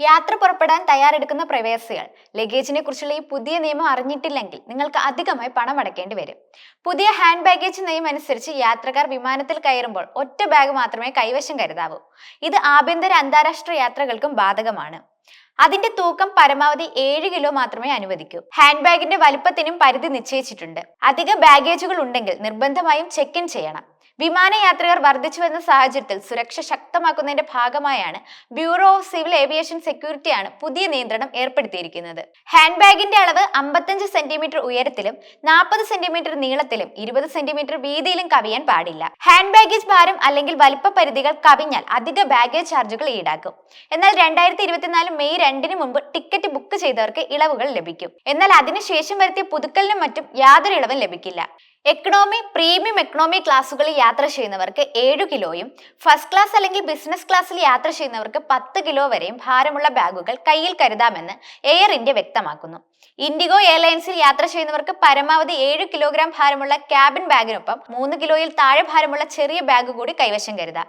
യാത്ര പുറപ്പെടാൻ തയ്യാറെടുക്കുന്ന പ്രവേശികൾ ലഗേജിനെ കുറിച്ചുള്ള ഈ പുതിയ നിയമം അറിഞ്ഞിട്ടില്ലെങ്കിൽ നിങ്ങൾക്ക് അധികമായി പണം അടയ്ക്കേണ്ടി വരും. പുതിയ ഹാൻഡ് ബാഗേജ് നിയമം അനുസരിച്ച് യാത്രക്കാർ വിമാനത്തിൽ കയറുമ്പോൾ ഒറ്റ ബാഗ് മാത്രമേ കൈവശം കരുതാവൂ. ഇത് ആഭ്യന്തര അന്താരാഷ്ട്ര യാത്രകൾക്കും ബാധകമാണ്. അതിന്റെ തൂക്കം പരമാവധി ഏഴ് കിലോ മാത്രമേ അനുവദിക്കൂ. ഹാൻഡ് ബാഗിന്റെ വലുപ്പത്തിനും പരിധി നിശ്ചയിച്ചിട്ടുണ്ട്. അധിക ബാഗേജുകൾ ഉണ്ടെങ്കിൽ നിർബന്ധമായും ചെക്ക് ഇൻ ചെയ്യണം. വിമാനയാത്രികർ വർദ്ധിച്ചു വരുന്ന സാഹചര്യത്തിൽ സുരക്ഷ ശക്തമാക്കുന്നതിന്റെ ഭാഗമായാണ് ബ്യൂറോ ഓഫ് സിവിൽ ഏവിയേഷൻ സെക്യൂരിറ്റിയാണ് പുതിയ നിയന്ത്രണം ഏർപ്പെടുത്തിയിരിക്കുന്നത്. ഹാൻഡ് ബാഗിന്റെ അളവ് അമ്പത്തഞ്ച് സെന്റിമീറ്റർ ഉയരത്തിലും നാൽപ്പത് സെന്റിമീറ്റർ നീളത്തിലും ഇരുപത് സെന്റിമീറ്റർ വീതിയിലും കവിയാൻ പാടില്ല. ഹാൻഡ് ബാഗേജ് ഭാരം അല്ലെങ്കിൽ വലിപ്പ പരിധികൾ കവിഞ്ഞാൽ അധിക ബാഗേജ് ചാർജുകൾ ഈടാക്കും. എന്നാൽ രണ്ടായിരത്തി ഇരുപത്തിനാല് മെയ് രണ്ടിന് മുമ്പ് ടിക്കറ്റ് ബുക്ക് ചെയ്തവർക്ക് ഇളവുകൾ ലഭിക്കും. എന്നാൽ അതിനുശേഷം വരുത്തിയ പുതുക്കലിനും മറ്റും യാതൊരു ഇളവും ലഭിക്കില്ല. എക്കണോമി പ്രീമിയം എക്കണോമി ക്ലാസ്സുകളിൽ യാത്ര ചെയ്യുന്നവർക്ക് ഏഴ് കിലോയും ഫസ്റ്റ് ക്ലാസ് അല്ലെങ്കിൽ ബിസിനസ് ക്ലാസ്സിൽ യാത്ര ചെയ്യുന്നവർക്ക് പത്ത് കിലോ വരെയും ഭാരമുള്ള ബാഗുകൾ കയ്യിൽ കരുതാമെന്ന് എയർ ഇന്ത്യ വ്യക്തമാക്കുന്നു. ഇൻഡിഗോ എയർലൈൻസിൽ യാത്ര ചെയ്യുന്നവർക്ക് പരമാവധി ഏഴ് കിലോഗ്രാം ഭാരമുള്ള ക്യാബിൻ ബാഗിനൊപ്പം മൂന്ന് കിലോയിൽ താഴെ ഭാരമുള്ള ചെറിയ ബാഗ് കൂടി കൈവശം കരുതാം.